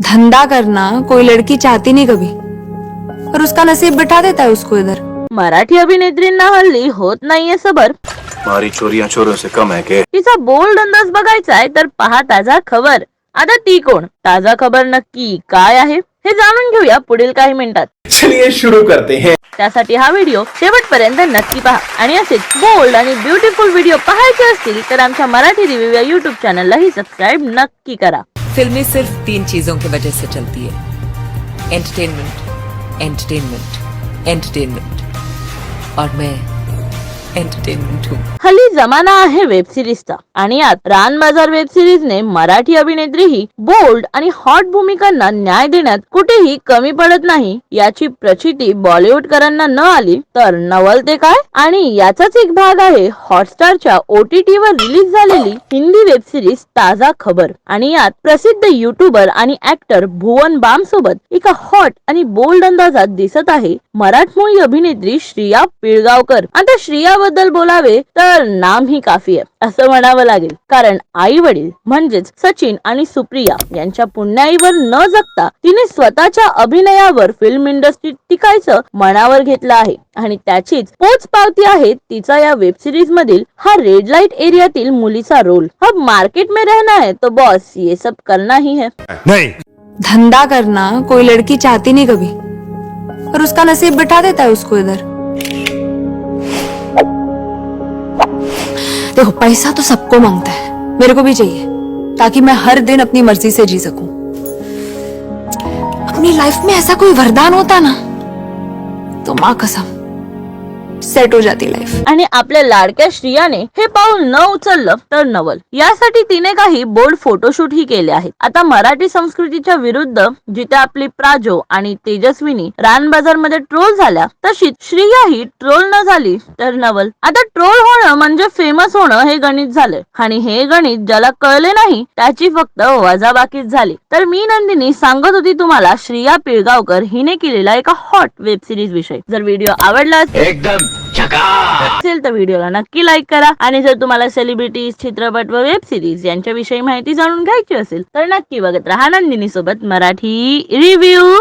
धंधा करना कोई लड़की चाहती नहीं कभी। पर उसका नसीब बिठा देता है उसको इधर। मराठी अभिनेत्रींना हल्ली होत नाहीये सबर। हमारी चोरियां चोरों से कम है के? तिचा बोल्ड अंदाज बघायचाय तर पहा ताजा खबर. आता ती कोण? ताजा खबर नक्की काय आहे? हे जाणून घेऊया पुढील काही मिनिटात. चलिए शुरू करते हैं. त्यासाठी हा व्हिडिओ शेवटपर्यंत नक्की पहा. आणि असेच बोल्ड आणि ब्युटिफुल व्हिडिओ पाहायचे असतील तर आमच्या मराठी रिव्ह्यू या युट्यूब चॅनललाही सबस्क्राईब नक्की करा. फ़िल्में सिर्फ़ तीन चीज़ों की वजह से चलती है। एंटरटेनमेंट एंटरटेनमेंट एंटरटेनमेंट और मैं एंटरटेनमेंट हूँ। जमाना आहे वेब सिरीजचा आणि यात रान बाजार वेब सिरीजने मराठी अभिनेत्री ही बोल्ड आणि हॉट भूमिकांना न्याय देण्यात कुठेही कमी पडत नाही. याची प्रचिती बॉलिवूडकरांना न आली तर नवल ते काय? आणि याचाच एक भाग आहे हॉटस्टारच्या ओटीटी वर रिलीज झालेली हिंदी वेब सिरीज ताजा खबर. आणि यात प्रसिद्ध युट्यूबर आणि ऍक्टर भुवन बाम सोबत एका हॉट आणि बोल्ड अंदाजात दिसत आहे मराठमोळी अभिनेत्री श्रिया पिळगावकर. आता श्रिया बद्दल बोलावे तर नाम ही काफी आहे असं म्हणावं लागेल. कारण आई वडील म्हणजेच सचिन आणि सुप्रिया यांच्या पुण्याईवर न जगता तिने स्वतःच्या अभिनयावर फिल्म इंडस्ट्रीत टिकायचं मनावर घेतलं आहे. आणि त्याचीच पोच पावती आहे तिचा या वेब सिरीज मधील हा रेड लाइट एरियातील मुलीचा रोल अब मार्केट में रहना है तो बॉस ये सब करना ही है. धंधा करना कोई लड़की चाहती नहीं कभी. पर उसका नसीब बिठा देता है उसको इधर. देखो, पैसा तो सबको माँगता है। मेरे को भी चाहिए, ताकि मैं हर दिन अपनी मर्ज़ी से जी सकूँ। अपनी लाइफ में ऐसा कोई वरदान होता ना तो माँ कसम। सेट हो जाती लाइफ आणि आपल्या लाडक्या श्रियाने हे पाऊल न उचललं तर नवल. यासाठी तिने काही बोल्ड फोटोशूट ही केले आहेत. आता मराठी संस्कृतीच्या विरुद्ध जिथे आपली प्राजो आणि तेजस्विनी रान बाजारमध्ये ट्रोल झाल्या तशीच श्रिया ही ट्रोल न झाली तर नवल. आता ट्रोल होणं म्हणजे फेमस होणं हे गणित झालंय. आणि हे गणित ज्याला कळले नाही त्याची फक्त वजाबाकीच झाली. तर मी नंदिनी सांगत होती तुम्हाला श्रिया पिळगावकर हिने केलेला एका हॉट वेब सिरीज विषयी. जर व्हिडिओ आवडला असेल असेल तर व्हिडिओला नक्की लाईक करा. आणि जर तुम्हाला सेलिब्रिटीज चित्रपट व वेब सिरीज यांच्याविषयी माहिती जाणून घ्यायची असेल तर नक्की बघत राहा नंदिनी सोबत मराठी रिव्ह्यू